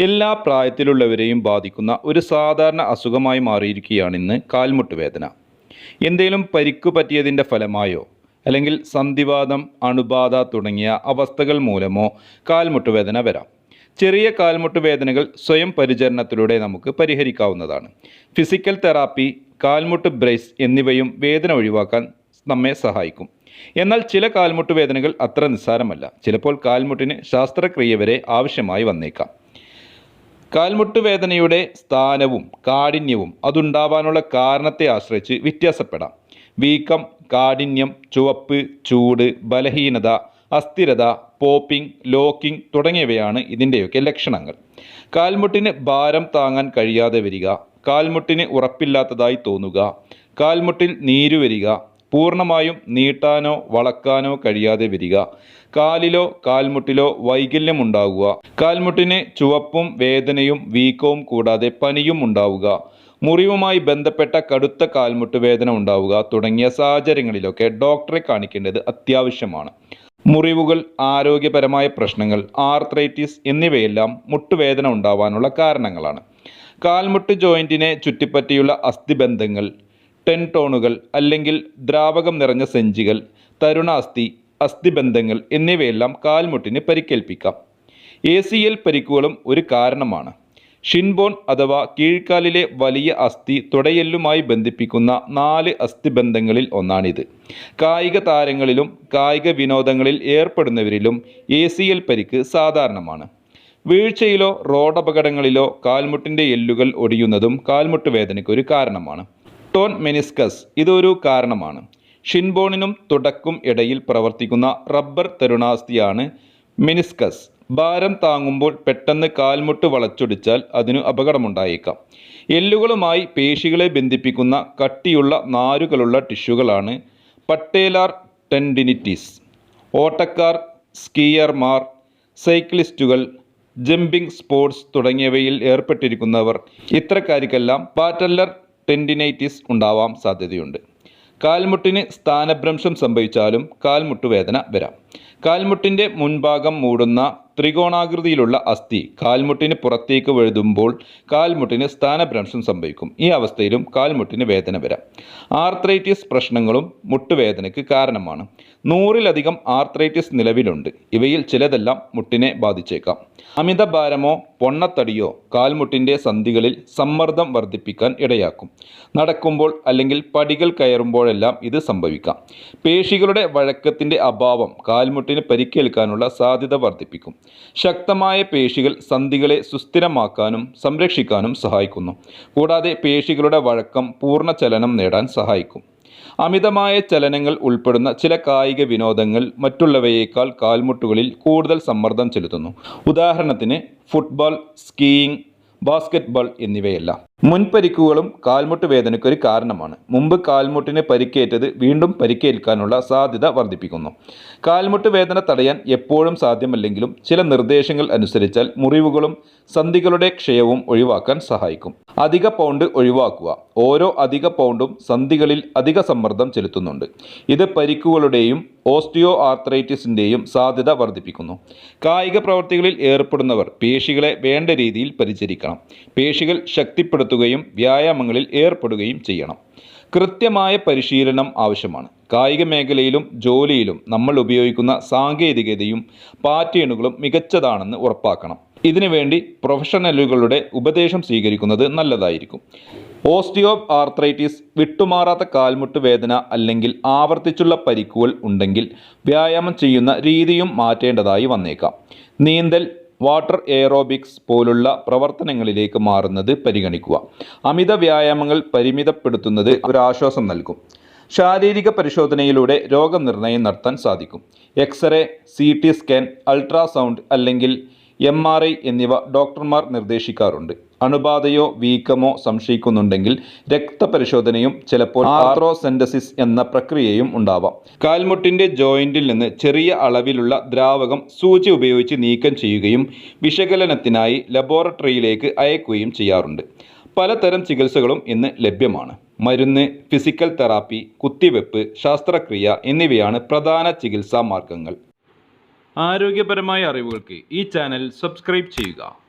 എല്ലാ പ്രായത്തിലുള്ളവരെയും ബാധിക്കുന്ന ഒരു സാധാരണ അസുഖമായി മാറിയിരിക്കുകയാണ് ഇന്ന് കാൽമുട്ട് വേദന. എന്തെങ്കിലും പരിക്കു പറ്റിയതിന്റെ ഫലമായോ? അല്ലെങ്കിൽ സന്ധിവാദം അണുബാധ തുടങ്ങിയ അവസ്ഥകൾ മൂലമോ കാൽമുട്ട് വേദന വരാം. ചെറിയ കാൽമുട്ട് വേദനകൾ സ്വയം പരിചരണത്തിലൂടെ നമുക്ക് പരിഹരിക്കാവുന്നതാണ്. ഫിസിക്കൽ തെറാപ്പി കാൽമുട്ട് ബ്രേസ് എന്നിവയും വേദന ഒഴിവാക്കാൻ നമ്മെ സഹായിക്കും. എന്നാൽ ചില കാൽമുട്ട് വേദനകൾ അത്ര നിസ്സാരമല്ല. ചിലപ്പോൾ കാൽമുട്ടിന് ശാസ്ത്രക്രിയ വരെ ആവശ്യമായി വന്നേക്കാം. കാൽമുട്ട് വേദനയുടെ സ്ഥാനവും കാഠിന്യവും അതുണ്ടാവാനുള്ള കാരണത്തെ ആശ്രയിച്ച് വ്യത്യാസപ്പെടാം. വീക്കം കാഠിന്യം ചുവപ്പ് ചൂട് ബലഹീനത അസ്ഥിരത പോപ്പിംഗ് ലോക്കിംഗ് തുടങ്ങിയവയാണ് ഇതിന്റെയൊക്കെ ലക്ഷണങ്ങൾ. കാൽമുട്ടിന് ഭാരം താങ്ങാൻ കഴിയാതെ വരിക കാൽമുട്ടിന് ഉറപ്പില്ലാത്തതായി തോന്നുക കാൽമുട്ടിൽ നീരു വരിക പൂർണമായും നീട്ടാനോ വളക്കാനോ കഴിയാതെ വരിക. കാലിലോ കാൽമുട്ടിലോ വൈകല്യം ഉണ്ടാവുക. കാൽമുട്ടിന് ചുവപ്പും വേദനയും വീക്കവും കൂടാതെ പനിയും ഉണ്ടാവുക. മുറിവുമായി ബന്ധപ്പെട്ട കടുത്ത കാൽമുട്ട് വേദന ഉണ്ടാവുക തുടങ്ങിയ സാഹചര്യങ്ങളിലൊക്കെ ഡോക്ടറെ കാണിക്കേണ്ടത് അത്യാവശ്യമാണ്. മുറിവുകൾ ആരോഗ്യപരമായ പ്രശ്നങ്ങൾ ആർത്രൈറ്റിസ് എന്നിവയെല്ലാം മുട്ടുവേദന ഉണ്ടാവാനുള്ള കാരണങ്ങളാണ്. കാൽമുട്ട് ജോയിന്റിനെ ചുറ്റിപ്പറ്റിയുള്ള അസ്ഥിബന്ധങ്ങൾ ടെൻടോണുകൾ അല്ലെങ്കിൽ ദ്രാവകം നിറഞ്ഞ സെഞ്ചികൾ തരുണാസ്ഥി അസ്ഥിബന്ധങ്ങൾ എന്നിവയെല്ലാം കാൽമുട്ടിന് പരിക്കേൽപ്പിക്കാം. എ സി എൽ പരിക്കുകളും ഒരു കാരണമാണ്. ഷിൻബോൺ അഥവാ കീഴ്ക്കാലിലെ വലിയ അസ്ഥി തുടയെല്ലുമായി ബന്ധിപ്പിക്കുന്ന നാല് അസ്ഥിബന്ധങ്ങളിൽ ഒന്നാണിത്. കായിക താരങ്ങളിലും കായിക വിനോദങ്ങളിൽ ഏർപ്പെടുന്നവരിലും എ സി എൽ പരിക്ക് സാധാരണമാണ്. വീഴ്ചയിലോ റോഡപകടങ്ങളിലോ കാൽമുട്ടിന്റെ എല്ലുകൾ ഒടിയുന്നതും കാൽമുട്ട് വേദനയ്ക്ക് ഒരു കാരണമാണ്. ടോൺ മെനിസ്കസ് ഇതൊരു കാരണമാണ്. ഷിൻബോണിനും തുടക്കും ഇടയിൽ പ്രവർത്തിക്കുന്ന റബ്ബർ തരുണാസ്ഥിയാണ് മെനിസ്കസ്. ഭാരം താങ്ങുമ്പോൾ പെട്ടെന്ന് കാൽമുട്ട് വളച്ചൊടിച്ചാൽ അതിനു അപകടമുണ്ടായേക്കാം. എല്ലുകളുമായി പേശികളെ ബന്ധിപ്പിക്കുന്ന കട്ടിയുള്ള നാരുകളുള്ള ടിഷ്യൂകളാണ് പട്ടേലാർ ടെൻഡിനിറ്റീസ്. ഓട്ടക്കാർ സ്കീയർമാർ സൈക്ലിസ്റ്റുകൾ ജമ്പിംഗ് സ്പോർട്സ് തുടങ്ങിയവയിൽ ഏർപ്പെട്ടിരിക്കുന്നവർ. ഇത്തരക്കാർക്കെല്ലാം പാറ്റല്ലർ ടെൻഡിനൈറ്റിസ് ഉണ്ടാവാൻ സാധ്യതയുണ്ട്. കാൽമുട്ടിന് സ്ഥാനഭ്രംശം സംഭവിച്ചാലും കാൽമുട്ടുവേദന വരാം. കാൽമുട്ടിന്റെ മുൻഭാഗം മൂടുന്ന ത്രികോണാകൃതിയിലുള്ള അസ്ഥി കാൽമുട്ടിന് പുറത്തേക്ക് വഴുതുമ്പോൾ കാൽമുട്ടിന് സ്ഥാനഭ്രംശം സംഭവിക്കും. ഈ അവസ്ഥയിലും കാൽമുട്ടിന് വേദന വരാം. ആർത്രൈറ്റിസ് പ്രശ്നങ്ങളും മുട്ടുവേദനയ്ക്ക് കാരണമാണ്. നൂറിലധികം ആർത്രൈറ്റിസ് നിലവിലുണ്ട്. ഇവയിൽ ചിലതെല്ലാം മുട്ടിനെ ബാധിച്ചേക്കാം. അമിതഭാരമോ പൊണ്ണത്തടിയോ കാൽമുട്ടിന്റെ സന്ധികളിൽ സമ്മർദ്ദം വർദ്ധിപ്പിക്കാൻ ഇടയാക്കും. നടക്കുമ്പോൾ അല്ലെങ്കിൽ പടികൾ കയറുമ്പോഴെല്ലാം ഇത് സംഭവിക്കാം. പേശികളുടെ വഴക്കത്തിന്റെ അഭാവം കാൽമുട്ടിന് പരിക്കേൽക്കാനുള്ള സാധ്യത വർദ്ധിപ്പിക്കും. ശക്തമായ പേശികൾ സന്ധികളെ സുസ്ഥിരമാക്കാനും സംരക്ഷിക്കാനും സഹായിക്കുന്നു. കൂടാതെ പേശികളുടെ വഴക്കം പൂർണ ചലനം നേടാൻ സഹായിക്കും. അമിതമായ ചലനങ്ങൾ ഉൾപ്പെടുന്ന ചില കായിക വിനോദങ്ങൾ മറ്റുള്ളവയേക്കാൾ കാൽമുട്ടുകളിൽ കൂടുതൽ സമ്മർദ്ദം ചെലുത്തുന്നു. ഉദാഹരണത്തിന് ഫുട്ബോൾ സ്കീയിങ് ബാസ്കറ്റ്ബോൾ എന്നിവയെല്ലാം. മുൻപരിക്കുകളും കാൽമുട്ട് വേദനയ്ക്ക് ഒരു കാരണമാണ്. മുമ്പ് കാൽമുട്ടിനെ പരിക്കേറ്റത് വീണ്ടും പരിക്കേൽക്കാനുള്ള സാധ്യത വർദ്ധിപ്പിക്കുന്നു. കാൽമുട്ട് വേദന തടയാൻ എപ്പോഴും സാധ്യമല്ലെങ്കിലും ചില നിർദ്ദേശങ്ങൾ അനുസരിച്ചാൽ മുറിവുകളും സന്ധികളുടെ ക്ഷയവും ഒഴിവാക്കാൻ സഹായിക്കും. അധിക പൗണ്ട് ഒഴിവാക്കുക. ഓരോ അധിക പൗണ്ടും സന്ധികളിൽ അധിക സമ്മർദ്ദം ചെലുത്തുന്നുണ്ട്. ഇത് പരിക്കുകളുടെയും ഓസ്റ്റിയോ ആർത്രൈറ്റിസിന്റെയും സാധ്യത വർദ്ധിപ്പിക്കുന്നു. കായിക പ്രവർത്തികളിൽ ഏർപ്പെടുന്നവർ പേശികളെ വേണ്ട രീതിയിൽ പരിചരിക്കണം. പേശികൾ ശക്തിപ്പെടുത്തുകയും വ്യായാമങ്ങളിൽ ഏർപ്പെടുകയും ചെയ്യണം. കൃത്യമായ പരിശീലനം ആവശ്യമാണ്. കായിക മേഖലയിലും ജോലിയിലും നമ്മൾ ഉപയോഗിക്കുന്ന സാങ്കേതികതയും പാറ്റേണുകളും മികച്ചതാണെന്ന് ഉറപ്പാക്കണം. ഇതിനുവേണ്ടി പ്രൊഫഷണലുകളുടെ ഉപദേശം സ്വീകരിക്കുന്നത് നല്ലതായിരിക്കും. ഓസ്റ്റിയോ ആർത്രൈറ്റിസ് വിട്ടുമാറാത്ത കാൽമുട്ട് വേദന അല്ലെങ്കിൽ ആവർത്തിച്ചുള്ള പരിക്കുകൾ ഉണ്ടെങ്കിൽ വ്യായാമം ചെയ്യുന്ന രീതിയും മാറ്റേണ്ടതായി വന്നേക്കാം. നീന്തൽ വാട്ടർ എയറോബിക്സ് പോലുള്ള പ്രവർത്തനങ്ങളിലേക്ക് മാറുന്നത് പരിഗണിക്കുക. അമിത വ്യായാമങ്ങൾ പരിമിതപ്പെടുത്തുന്നത് ഒരാശ്വാസം നൽകും. ശാരീരിക പരിശോധനയിലൂടെ രോഗനിർണയം നടത്താൻ സാധിക്കും. X ray C T scan ultrasound അല്ലെങ്കിൽ എം ആർ ഐ എന്നിവ ഡോക്ടർമാർ നിർദ്ദേശിക്കാറുണ്ട്. അണുബാധയോ വീക്കമോ സംശയിക്കുന്നുണ്ടെങ്കിൽ രക്തപരിശോധനയും ചിലപ്പോൾ ആർത്രോസെൻഡസിസ് എന്ന പ്രക്രിയയും ഉണ്ടാവാം. കാൽമുട്ടിന്റെ ജോയിന്റിൽ നിന്ന് ചെറിയ അളവിലുള്ള ദ്രാവകം സൂചി ഉപയോഗിച്ച് നീക്കം ചെയ്യുകയും വിശകലനത്തിനായി ലബോറട്ടറിയിലേക്ക് അയക്കുകയും ചെയ്യാറുണ്ട്. പലതരം ചികിത്സകളും ഇന്ന് ലഭ്യമാണ്. മരുന്ന് ഫിസിക്കൽ തെറാപ്പി കുത്തിവെപ്പ് ശസ്ത്രക്രിയ എന്നിവയാണ് പ്രധാന ചികിത്സാ മാർഗങ്ങൾ. ആരോഗ്യപരമായ അറിവുകൾക്ക് ഈ ചാനൽ സബ്സ്ക്രൈബ് ചെയ്യുക.